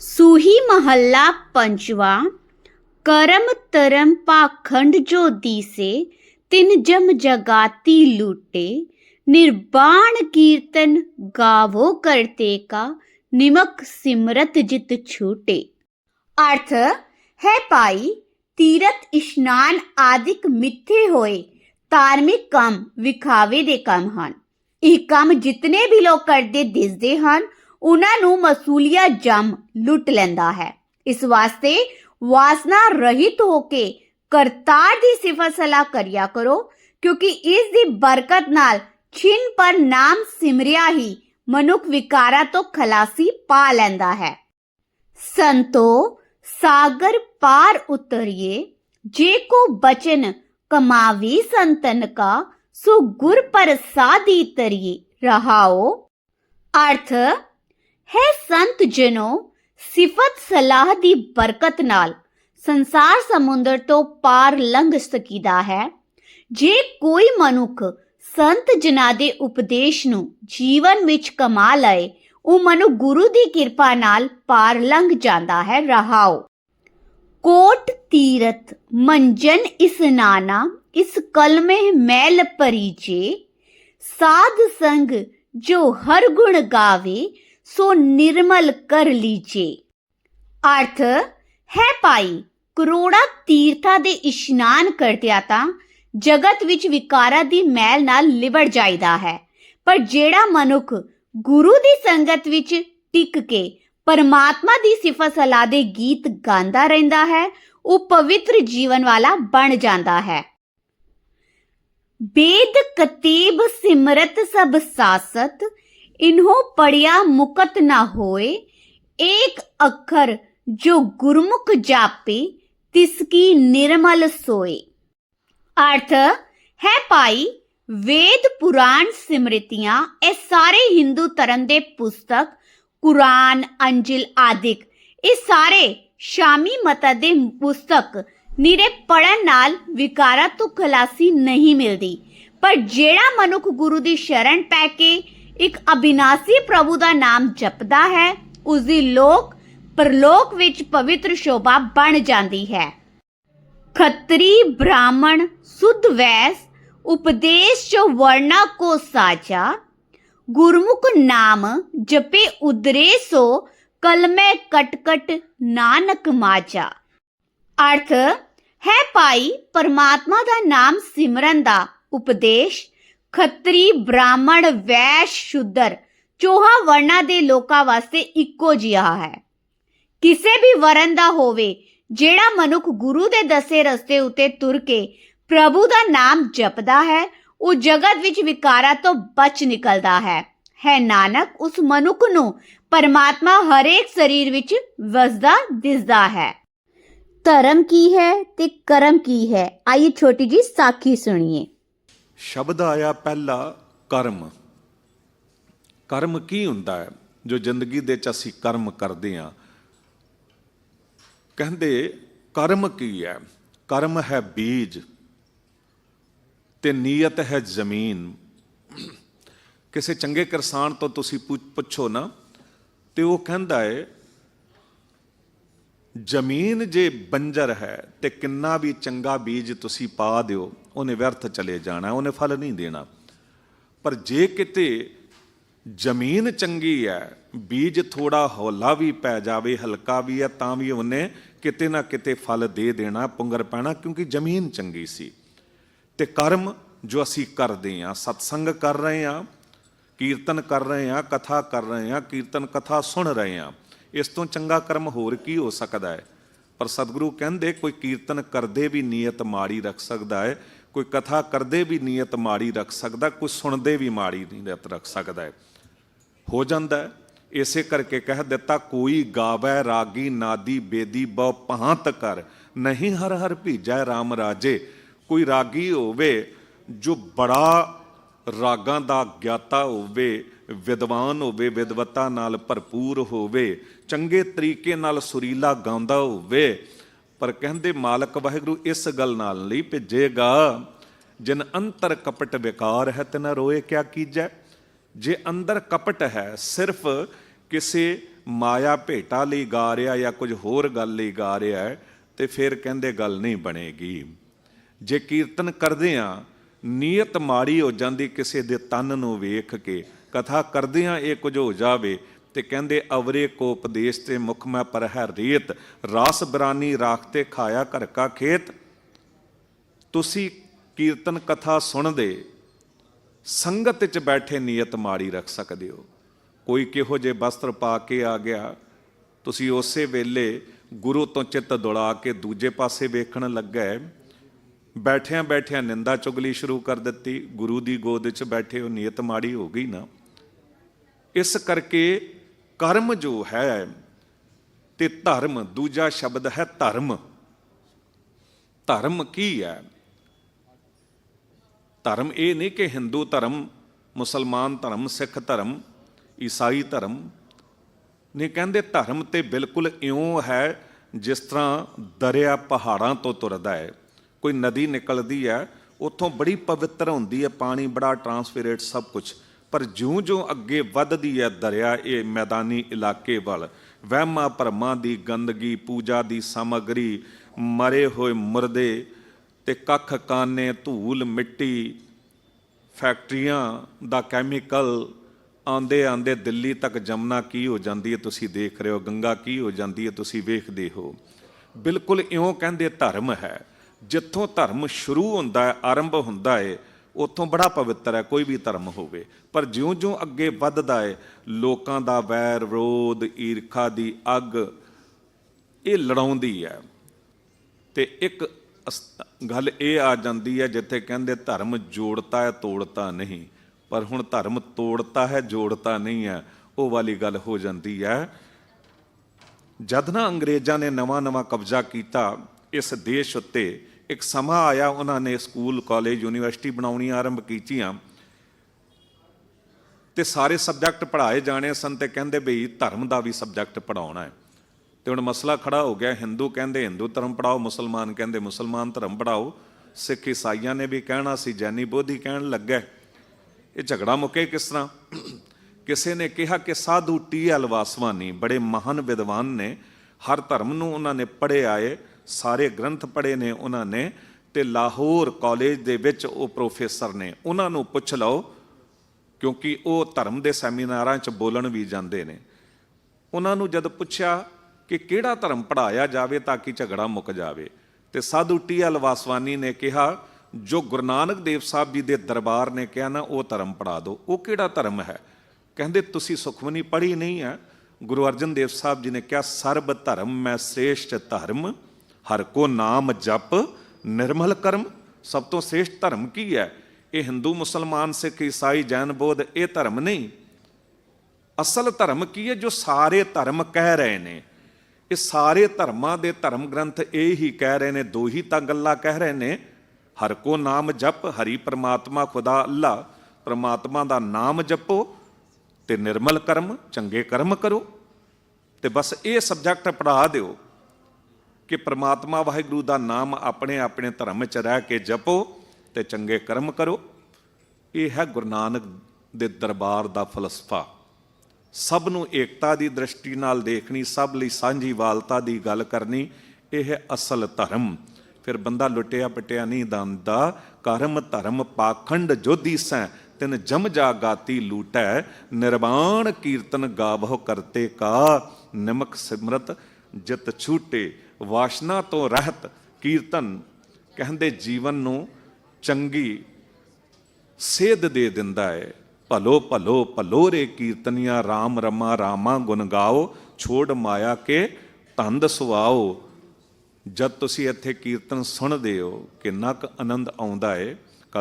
ਸੂਹੀ ਮਹੱਲਾ ਪੰਜਵਾ ਕਰਮ ਤਰਮ ਪਾਖੰਡ ਜੋ ਦੀਸੇ ਤਿਨ ਜਮ ਜਗਾਤੀ ਲੂਟੇ ਨਿਰਬਾਣ ਕੀਰਤਨ ਗਾਵੋ ਕਰਤੇ ਕਾ ਨਿਮਕ ਸਿਮਰਤ ਜਿਤ ਛੂਟੇ ਅਰਥ ਹੈ ਭਾਈ ਤੀਰਥ ਇਸ਼ਨਾਨ ਆਦਿਕ ਮਿੱਥੇ ਹੋਏ ਧਾਰਮਿਕ ਕੰਮ ਵਿਖਾਵੇ ਦੇ ਕੰਮ ਹਨ ਇਹ ਕੰਮ ਜਿਤਨੇ ਵੀ ਲੋਕ ਕਰਦੇ ਦਿਸਦੇ ਹਨ ਉਹਨਾਂ ਨੂੰ ਮਸੂਲੀਆ ਜਮ ਲੁੱਟ ਲੈਂਦਾ ਹੈ। ਇਸ ਵਾਸਤੇ ਵਾਸਨਾ ਰਹਿਤ ਹੋ ਕੇ ਕਰਤਾਰ ਦੀ ਸਿਫਤ ਸਲਾਹ ਕਰਿਆ ਕਰੋ, ਕਿਉਂਕਿ ਇਸ ਦੀ ਬਰਕਤ ਨਾਲ ਛਿਨ ਪਰ ਨਾਮ ਸਿਮਰਿਆ ਹੀ ਮਨੁੱਖ ਵਿਕਾਰਾਂ ਤੋਂ ਖਲਾਸੀ ਪਾ ਲੈਂਦਾ ਹੈ। ਸੰਤੋ, ਸਾਗਰ ਪਾਰ ਉਤਰਿਏ, ਜੇ ਕੋ ਬਚਨ ਕਮਾਵੀ ਸੰਤਨ ਕਾ, ਸੋ ਗੁਰ ਪ੍ਰਸਾਦੀ ਤਰੀਏ। ਰਹਾਓ, ਅਰਥ ਹੈ ਸੰਤ ਜਨੋ, ਸਿਫਤ ਸਲਾਹ ਦੀ ਬਰਕਤ ਨਾਲ, ਸੰਸਾਰ ਸਮੁੰਦਰ ਤੋਂ ਪਾਰ ਲੰਘ ਸਕੀਦਾ ਹੈ। ਜੇ ਕੋਈ ਮਨੁੱਖ ਸੰਤ ਜਨਾਂ ਦੇ ਉਪਦੇਸ਼ ਨੂੰ ਜੀਵਨ ਵਿੱਚ ਕਮਾ ਲਏ, ਉਹ ਮਨੁ ਗੁਰੂ ਦੀ ਕਿਰਪਾ ਨਾਲ ਪਾਰ ਲੰਘ ਜਾਂਦਾ ਹੈ। ਰਹਾਓ। ਕੋਟ ਤੀਰਥ ਮੰਜਨ ਇਸਨਾਨਾ ਇਸ ਕਲਮੇ ਮੈਲ ਪਰੀਜੇ ਸਾਧ ਸੰਗ ਜੋ ਹਰ ਗੁਣ ਗਾਵੇ ਸੋ ਨਿਰਮਲ ਕਰ ਲੀਜੇ ਅਰਥ ਹੈ ਭਾਈ ਕਰੋੜਾ ਤੀਰਥਾਂ ਦੇ ਇਸ਼ਨਾਨ ਕਰਦਿਆਂ ਤਾਂ ਜਗਤ ਵਿੱਚ ਵਿਕਾਰਾਂ ਦੀ ਮੈਲ ਨਾਲ ਲਿਬੜ ਜਾਂਦਾ ਹੈ ਪਰ ਜਿਹੜਾ ਮਨੁੱਖ ਗੁਰੂ ਦੀ ਸੰਗਤ ਵਿੱਚ ਟਿਕ ਕੇ ਪਰਮਾਤਮਾ ਦੀ ਸਿਫਤ ਸਲਾਹ ਦੇ ਗੀਤ ਗਾਉਂਦਾ ਰਹਿੰਦਾ ਹੈ ਉਹ ਪਵਿੱਤਰ ਜੀਵਨ ਵਾਲਾ ਬਣ ਜਾਂਦਾ ਹੈ वेद कतीब सिमरत सब सासत इन्हो पढ़िया मुकत न होए एक अक्षर जो गुरमुख जापे तिसकी निर्मल सोए अर्थ है ਭਾਈ ਵੇਦ ਪੁਰਾਣ ਸਿਮਰਤੀਆਂ ਇਹ ਸਾਰੇ ਹਿੰਦੂ ਧਰਮ ਦੇ ਪੁਸਤਕ ਕੁਰਾਨ ਅੰਜਿਲ ਆਦਿਕ ਇਹ ਸਾਰੇ ਸ਼ਾਮੀ ਮਤ ਦੇ ਪੁਸਤਕ ਨਿਰੇ ਪੜਨ ਨਾਲ ਵਿਕਾਰਾਂ ਤੋਂ ਖਲਾਸੀ ਨਹੀਂ ਮਿਲਦੀ ਪਰ ਜਿਹੜਾ ਮਨੁੱਖ ਗੁਰੂ ਦੀ ਸ਼ਰਨ ਪੈ ਕੇ ਇੱਕ ਅਬਿਨਾਸੀ ਪ੍ਰਭੂ ਦਾ ਨਾਮ ਜਪਦਾ ਹੈ ਉਸ ਦੀ ਲੋਕ, ਪਰਲੋਕ ਵਿੱਚ ਪਵਿੱਤਰ ਸ਼ੋਭਾ ਬਣ ਜਾਂਦੀ ਹੈ। ਖੱਤਰੀ ਬ੍ਰਾਹਮਣ ਸੁਧ ਵੈਸ, ਉਪਦੇਸ਼ ਜੋ ਵਰਨਾ ਕੋ ਸਾਚਾ ਗੁਰਮੁਖ ਨਾਮ ਜਪੇ ਉਦਰੇ ਸੋ, ਕਲਮੇ ਕਟਕਟ ਨਾਨਕ ਮਾਚਾ ਅਰਥ, ਹੈ ਭਾਈ, ਪਰਮਾਤਮਾ ਦਾ ਨਾਮ ਸਿਮਰਨ ਦਾ ਉਪਦੇਸ਼ ਖੱਤਰੀ ਬ੍ਰਾਹਮਣ ਵੈਸ਼ ਸ਼ੂਦਰ ਚੋਹਾ ਵਰਨਾ ਦੇ ਲੋਕਾਂ ਵਾਸਤੇ ਇੱਕੋ ਜਿਹਾ ਹੈ। ਕਿਸੇ ਵੀ ਵਰਨ ਦਾ ਹੋਵੇ, ਜਿਹੜਾ ਮਨੁੱਖ ਗੁਰੂ ਦੇ ਦੱਸੇ ਰਸਤੇ ਉਤੇ ਤੁਰ ਕੇ ਪ੍ਰਭੂ ਦਾ ਨਾਮ ਜਪਦਾ ਹੈ, ਉਹ ਜਗਤ ਵਿੱਚ ਵਿਕਾਰਾਂ ਤੋਂ ਬਚ ਨਿਕਲਦਾ ਹੈ। ਹੈ ਨਾਨਕ, ਉਸ ਮਨੁੱਖ ਨੂੰ ਪਰਮਾਤਮਾ ਹਰੇਕ ਸਰੀਰ ਵਿੱਚ ਵਸਦਾ, ਦਿਸਦਾ ਹੈ। ਧਰਮ ਕੀ ਹੈ ਤੇ ਕਰਮ ਕੀ ਹੈ? ਆइए ਛੋਟੀ ਜੀ ਸਾਖੀ ਸੁਣੀਏ। ਸ਼ਬਦ ਆਇਆ ਪਹਿਲਾ ਕਰਮ। ਕਰਮ ਕੀ ਹੁੰਦਾ ਹੈ? ਜੋ ਜ਼ਿੰਦਗੀ ਦੇ ਚ ਅਸੀਂ ਕਰਮ ਕਰਦੇ ਹਾਂ। ਕਹਿੰਦੇ ਕਰਮ ਕੀ ਹੈ? ਕਰਮ ਹੈ ਬੀਜ ਤੇ ਨੀਅਤ ਹੈ ਜ਼ਮੀਨ। ਕਿਸੇ ਚੰਗੇ ਕਿਸਾਨ ਤੋਂ ਤੁਸੀਂ ਪੁੱਛੋ ਨਾ, ਤੇ ਉਹ ਕਹਿੰਦਾ ਹੈ, ਜ਼ਮੀਨ ਜੇ ਬੰਜਰ ਹੈ ਤੇ ਕਿੰਨਾ ਵੀ ਚੰਗਾ ਬੀਜ ਤੁਸੀਂ ਪਾ ਦਿਓ ਉਹਨੇ ਵਿਅਰਥ ਚਲੇ ਜਾਣਾ, ਉਹਨੇ ਫਲ ਨਹੀਂ ਦੇਣਾ। ਪਰ ਜੇ ਕਿਤੇ ਜ਼ਮੀਨ ਚੰਗੀ ਹੈ ਬੀਜ ਥੋੜਾ ਹੌਲਾ ਵੀ ਪੈ ਜਾਵੇ, ਹਲਕਾ ਵੀ ਹੈ ਤਾਂ ਵੀ ਉਹਨੇ ਕਿਤੇ ਨਾ ਕਿਤੇ ਫਲ ਦੇ ਦੇਣਾ, ਪੁੰਗਰ ਪੈਣਾ, ਕਿਉਂਕਿ ਜ਼ਮੀਨ ਚੰਗੀ ਸੀ। ਤੇ ਕਰਮ ਜੋ ਅਸੀਂ ਕਰਦੇ ਹਾਂ ਸਤਸੰਗ ਕਰ ਰਹੇ ਹਾਂ ਕੀਰਤਨ ਕਰ ਰਹੇ ਹਾਂ ਕਥਾ ਕਰ ਰਹੇ ਹਾਂ ਕੀਰਤਨ ਕਥਾ ਸੁਣ ਰਹੇ ਹਾਂ ਇਸ ਤੋਂ ਚੰਗਾ ਕਰਮ ਹੋਰ ਕੀ ਹੋ ਸਕਦਾ ਹੈ ਪਰ ਸਤਿਗੁਰੂ ਕਹਿੰਦੇ, ਕੋਈ ਕੀਰਤਨ ਕਰਦੇ ਵੀ ਨੀਅਤ ਮਾੜੀ ਰੱਖ ਸਕਦਾ ਹੈ ਕੋਈ ਕਥਾ ਕਰਦੇ ਵੀ ਨੀਅਤ ਮਾੜੀ ਰੱਖ ਸਕਦਾ, ਕੋਈ ਸੁਣਦੇ ਵੀ ਮਾੜੀ ਨੀਅਤ ਰੱਖ ਸਕਦਾ ਹੈ। ਹੋ ਜਾਂਦਾ ਹੈ, ਇਸੇ ਕਰਕੇ ਕਹਿ ਦਿੱਤਾ, ਕੋਈ ਗਾਵੇ ਰਾਗੀ ਨਾਦੀ ਬੇਦੀ ਬਹੁ ਪਹਾਂਤ ਕਰ, ਨਹੀਂ ਹਰ ਹਰ ਭੀਜੈ RAM ਰਾਜੇ। ਕੋਈ ਰਾਗੀ ਹੋਵੇ ਜੋ ਬੜਾ ਰਾਗਾਂ ਦਾ ਗਿਆਤਾ ਹੋਵੇ, ਵਿਦਵਾਨ ਹੋਵੇ, ਵਿਦਵਤਾ ਨਾਲ ਭਰਪੂਰ ਹੋਵੇ, ਚੰਗੇ ਤਰੀਕੇ ਨਾਲ ਸੁਰੀਲਾ ਗਾਉਂਦਾ ਹੋਵੇ ਪਰ ਕਹਿੰਦੇ ਮਾਲਕ ਵਾਹਿਗੁਰੂ ਇਸ ਗੱਲ ਨਾਲ ਨਹੀਂ ਭੇਜੇਗਾ, ਜਿਨ ਅੰਤਰ ਕਪਟ ਵਿਕਾਰ ਹੈ ਤਿਨ ਰੋਏ ਕਿਆ ਕੀਜੈ? ਜੇ ਅੰਦਰ ਕਪਟ ਹੈ, ਸਿਰਫ ਕਿਸੇ ਮਾਇਆ ਭੇਟਾ ਲਈ ਗਾ ਰਿਹਾ ਜਾਂ ਕੁਝ ਹੋਰ ਗੱਲ ਲਈ ਗਾ ਰਿਹਾ ਹੈ, ਤੇ ਫਿਰ ਕਹਿੰਦੇ ਗੱਲ ਨਹੀਂ ਬਣੇਗੀ। ਜੇ ਕੀਰਤਨ ਕਰਦੇ ਆ, ਨੀਅਤ ਮਾੜੀ ਹੋ ਜਾਂਦੀ ਕਿਸੇ ਦੇ ਤਨ ਨੂੰ ਵੇਖ ਕੇ, ਕਥਾ ਕਰਦਿਆਂ ਇਹ ਕੁਝ ਹੋ ਜਾਵੇ ਤੇ ਕਹਿੰਦੇ, ਅਵਰੇ ਕੋ ਉਪਦੇਸ਼ ਤੇ ਮੁਖ ਮੈਂ ਪਰ ਹੈ ਰੀਤ, ਰਾਸ ਬਰਾਨੀ ਰਾਖ 'ਤੇ ਖਾਇਆ ਘਰ ਕਾ ਖੇਤ। ਤੁਸੀਂ ਕੀਰਤਨ ਕਥਾ ਸੁਣਦੇ, ਸੰਗਤ 'ਚ ਬੈਠੇ ਨੀਅਤ ਮਾੜੀ ਰੱਖ ਸਕਦੇ ਹੋ। ਕੋਈ ਕਿਹੋ ਜੇ ਵਸਤਰ ਪਾ ਕੇ ਆ ਗਿਆ, ਤੁਸੀਂ ਉਸੇ ਵੇਲੇ ਗੁਰੂ ਤੋਂ ਚਿੱਤ ਦੁਲਾ ਕੇ ਦੂਜੇ ਪਾਸੇ ਵੇਖਣ ਲੱਗਾ। ਬੈਠਿਆਂ ਬੈਠਿਆਂ ਨਿੰਦਾ ਚੁਗਲੀ ਸ਼ੁਰੂ ਕਰ ਦਿੱਤੀ, ਗੁਰੂ ਦੀ ਗੋਦ 'ਚ ਬੈਠੇ ਉਹ ਨੀਅਤ ਮਾੜੀ ਹੋ ਗਈ ਨਾ। ਇਸ ਕਰਕੇ ਕਰਮ ਜੋ ਹੈ ਤੇ ਧਰਮ ਦੂਜਾ ਸ਼ਬਦ ਹੈ ਧਰਮ। ਧਰਮ ਕੀ ਹੈ? ਧਰਮ ਇਹ ਨਹੀਂ ਕਿ ਹਿੰਦੂ ਧਰਮ, ਮੁਸਲਮਾਨ ਧਰਮ, ਸਿੱਖ ਧਰਮ, ਈਸਾਈ ਧਰਮ। ਨੇ ਕਹਿੰਦੇ ਧਰਮ ਤੇ ਬਿਲਕੁਲ ਇਉਂ ਹੈ ਜਿਸ ਤਰ੍ਹਾਂ ਦਰਿਆ ਪਹਾੜਾਂ ਤੋਂ ਤੁਰਦਾ ਹੈ। ਕੋਈ ਨਦੀ ਨਿਕਲਦੀ ਹੈ, ਉੱਥੋਂ ਬੜੀ ਪਵਿੱਤਰ ਹੁੰਦੀ ਹੈ, ਪਾਣੀ ਬੜਾ ਟਰਾਂਸਪੇਰੈਂਟ ਸਭ ਕੁਝ ਪਰ ਜਿਉਂ-ਜਿਉਂ ਅੱਗੇ ਵੱਧਦੀ ਹੈ ਦਰਿਆ, ਇਹ ਮੈਦਾਨੀ ਇਲਾਕੇ ਵੱਲ। ਵਹਿਮਾਂ ਭਰਮਾਂ ਦੀ ਗੰਦਗੀ, ਪੂਜਾ ਦੀ ਸਮੱਗਰੀ, ਮਰੇ ਹੋਏ ਮੁਰਦੇ ਤੇ ਕੱਖ ਕਾਨੇ, ਧੂਲ, ਮਿੱਟੀ, ਫੈਕਟਰੀਆਂ ਦਾ ਕੈਮੀਕਲ ਆਂਦੇ ਆਂਦੇ ਦਿੱਲੀ ਤੱਕ ਜਮਨਾ ਕੀ ਹੋ ਜਾਂਦੀ ਹੈ, ਤੁਸੀਂ ਦੇਖ ਰਹੇ ਹੋ, ਗੰਗਾ ਕੀ ਹੋ ਜਾਂਦੀ ਹੈ, ਤੁਸੀਂ ਵੇਖਦੇ ਹੋ। ਬਿਲਕੁਲ ਇਉਂ ਕਹਿੰਦੇ ਧਰਮ ਹੈ, ਜਿੱਥੋਂ ਧਰਮ ਸ਼ੁਰੂ ਹੁੰਦਾ ਹੈ, ਆਰੰਭ ਹੁੰਦਾ ਹੈ ਉੱਥੋਂ ਬੜਾ ਪਵਿੱਤਰ ਹੈ, ਕੋਈ ਵੀ ਧਰਮ ਹੋਵੇ। ਪਰ ਜਿਉਂ-ਜਿਉਂ ਅੱਗੇ ਵੱਧਦਾ ਹੈ ਲੋਕਾਂ ਦਾ ਵੈਰ, ਵਿਰੋਧ, ਈਰਖਾ ਦੀ ਅੱਗ, ਇਹ ਲੜਾਉਂਦੀ ਹੈ। ਤੇ ਇੱਕ ਅਸ- ਗੱਲ ਇਹ ਆ ਜਾਂਦੀ ਹੈ, ਜਿੱਥੇ ਕਹਿੰਦੇ ਧਰਮ ਜੋੜਤਾ ਹੈ, ਤੋੜਤਾ ਨਹੀਂ। ਪਰ ਹੁਣ ਧਰਮ ਤੋੜਤਾ ਹੈ, ਜੋੜਤਾ ਨਹੀਂ ਹੈ, ਉਹ ਵਾਲੀ ਗੱਲ ਹੋ ਜਾਂਦੀ ਹੈ। ਜਦ ਨਾ ਅੰਗਰੇਜ਼ਾਂ ਨੇ ਨਵਾਂ-ਨਵਾਂ ਕਬਜ਼ਾ ਕੀਤਾ ਇਸ ਦੇਸ਼ ਉੱਤੇ ਇੱਕ ਸਮਾਂ ਆਇਆ ਉਹਨਾਂ ਨੇ ਸਕੂਲ, ਕਾਲਜ, ਯੂਨੀਵਰਸਿਟੀ ਬਣਾਉਣੀ ਆਰੰਭ ਕੀਤੀਆਂ ਤੇ ਸਾਰੇ ਸਬਜੈਕਟ ਪੜ੍ਹਾਏ ਜਾਣੇ ਸਨ ਤੇ ਕਹਿੰਦੇ ਬਈ ਧਰਮ ਦਾ ਵੀ ਸਬਜੈਕਟ ਪੜਾਉਣਾ ਹੈ। ਤੇ ਹੁਣ ਮਸਲਾ ਖੜਾ ਹੋ ਗਿਆ, ਹਿੰਦੂ ਕਹਿੰਦੇ ਹਿੰਦੂ ਧਰਮ ਪੜਾਓ ਮੁਸਲਮਾਨ ਕਹਿੰਦੇ ਮੁਸਲਮਾਨ ਧਰਮ ਪੜਾਓ ਸਿੱਖ ਈਸਾਈਆਂ ਨੇ ਵੀ ਕਹਿਣਾ ਸੀ, ਜੈਨੀ ਬੋਧੀ ਕਹਿਣ ਲੱਗਾ। ਇਹ ਝਗੜਾ ਮੁੱਕੇ ਕਿਸ ਤਰ੍ਹਾਂ? ਕਿਸੇ ਨੇ ਕਿਹਾ ਕਿ ਸਾਧੂ ਟੀ ਐਲ ਵਾਸਵਾਨੀ, ਬੜੇ ਮਹਾਨ ਵਿਦਵਾਨ ਨੇ, ਹਰ ਧਰਮ ਨੂੰ ਉਹਨਾਂ ਨੇ ਪੜ੍ਹਿਆ ਏ ਸਾਰੇ ਗ੍ਰੰਥ ਪੜ੍ਹੇ ਨੇ ਉਹਨਾਂ ਨੇ ਤੇ ਲਾਹੌਰ ਕਾਲਜ ਦੇ ਵਿੱਚ ਉਹ ਪ੍ਰੋਫੈਸਰ ਨੇ। ਉਹਨਾਂ ਨੂੰ ਪੁੱਛ ਲਓ, ਕਿਉਂਕਿ ਉਹ ਧਰਮ ਦੇ ਸੈਮੀਨਾਰਾਂ 'ਚ ਬੋਲਣ ਵੀ ਜਾਂਦੇ ਨੇ। ਉਹਨਾਂ ਨੂੰ ਜਦ ਪੁੱਛਿਆ ਕਿ ਕਿਹੜਾ ਧਰਮ ਪੜਾਇਆ ਜਾਵੇ ਤਾਂ ਕਿ ਝਗੜਾ ਮੁੱਕ ਜਾਵੇ, ਤੇ ਸਾਧੂ ਟੀ ਐਲ ਵਾਸਵਾਨੀ ਨੇ ਕਿਹਾ, ਜੋ ਗੁਰੂ ਨਾਨਕ ਦੇਵ ਸਾਹਿਬ ਜੀ ਦੇ ਦਰਬਾਰ ਨੇ ਕਿਹਾ ਨਾ, ਉਹ ਧਰਮ ਪੜਾ ਦਿਓ ਉਹ ਕਿਹੜਾ ਧਰਮ ਹੈ? ਕਹਿੰਦੇ, ਤੁਸੀਂ ਸੁਖਮਨੀ ਪੜ੍ਹੀ ਨਹੀਂ ਹੈ? ਗੁਰੂ ਅਰਜਨ ਦੇਵ ਸਾਹਿਬ ਜੀ ਨੇ ਕਿਹਾ, ਸਰਬ ਧਰਮ ਮੈਂ ਸ੍ਰੇਸ਼ਟ ਧਰਮ ਹਰ ਕੋ ਨਾਮ ਜਪ ਨਿਰਮਲ ਕਰਮ, ਸਭ ਤੋਂ ਸ੍ਰੇਸ਼ਟ ਧਰਮ ਕੀ ਹੈ? ਇਹ ਹਿੰਦੂ ਮੁਸਲਮਾਨ ਸਿੱਖ ਈਸਾਈ ਜੈਨ ਬੋਧ ਇਹ ਧਰਮ ਨਹੀਂ। ਅਸਲ ਧਰਮ ਕੀ ਹੈ ਜੋ ਸਾਰੇ ਧਰਮ ਕਹਿ ਰਹੇ ਨੇ? ਇਹ ਸਾਰੇ ਧਰਮਾਂ ਦੇ ਧਰਮ ਗ੍ਰੰਥ ਇਹ ਹੀ ਕਹਿ ਰਹੇ ਨੇ, ਦੋ ਹੀ ਤਾਂ ਗੱਲਾਂ ਕਹਿ ਰਹੇ ਨੇ। ਹਰ ਕੋ ਨਾਮ ਜਪ, ਹਰੀ ਪ੍ਰਮਾਤਮਾ ਖੁਦਾ ਅੱਲਾ, ਪ੍ਰਮਾਤਮਾ ਦਾ ਨਾਮ ਜਪੋ ਤੇ ਨਿਰਮਲ ਕਰਮ, ਚੰਗੇ ਕਰਮ ਕਰੋ। ਤੇ ਬਸ ਇਹ ਸਬਜੈਕਟ ਪੜ੍ਹਾ ਦਿਓ। ਕਿ ਪ੍ਰਮਾਤਮਾ ਵਾਹਿਗੁਰੂ ਦਾ ਨਾਮ ਆਪਣੇ ਆਪਣੇ ਧਰਮ 'ਚ ਰਹਿ ਕੇ ਜਪੋ ਤੇ ਚੰਗੇ ਕਰਮ ਕਰੋ। ਇਹ ਹੈ ਗੁਰੂ ਨਾਨਕ ਦੇ ਦਰਬਾਰ ਦਾ ਫਲਸਫਾ। ਸਭ ਨੂੰ ਏਕਤਾ ਦੀ ਦ੍ਰਿਸ਼ਟੀ ਨਾਲ ਦੇਖਣੀ, ਸਭ ਲਈ ਸਾਂਝੀ ਵਾਲਤਾ ਦੀ ਗੱਲ ਕਰਨੀ, ਇਹ ਹੈ ਅਸਲ ਧਰਮ। ਫਿਰ ਬੰਦਾ ਲੁੱਟਿਆ ਪਟਿਆ ਨਹੀਂ ਦੰਦਾ ਕਰਮ ਧਰਮ ਪਾਖੰਡ ਜੋਧੀ ਸੈ, ਤਿਨ ਜਮ ਜਾ ਗਾਤੀ ਲੂਟੈ, ਨਿਰਵਾਣ ਕੀਰਤਨ ਗਾਵਹੁ ਕਰਤੇ ਕਾ ਨਿਮਕ ਸਿਮਰਤ ਜਿਤ ਛੂਟੇ। ਵਾਸ਼ਨਾ ਤੋਂ ਰਹਿਤ ਕੀਰਤਨ ਕਹਿੰਦੇ ਜੀਵਨ ਨੂੰ ਚੰਗੀ ਸੇਧ ਦੇ ਦਿੰਦਾ ਹੈ ਭਲੋ ਭਲੋ ਭਲੋ ਰੇ ਕੀਰਤਨੀਆਂ RAM ਰਮਾ ਰਾਮਾ ਗੁਣ ਗਾਓ, ਛੋੜ ਮਾਇਆ ਕੇ ਤੰਦ ਸੁਆਓ ਜਦ ਤੁਸੀਂ ਇੱਥੇ ਕੀਰਤਨ ਸੁਣਦੇ ਹੋ, ਕਿੰਨਾ ਕੁ ਆਨੰਦ ਆਉਂਦਾ ਹੈ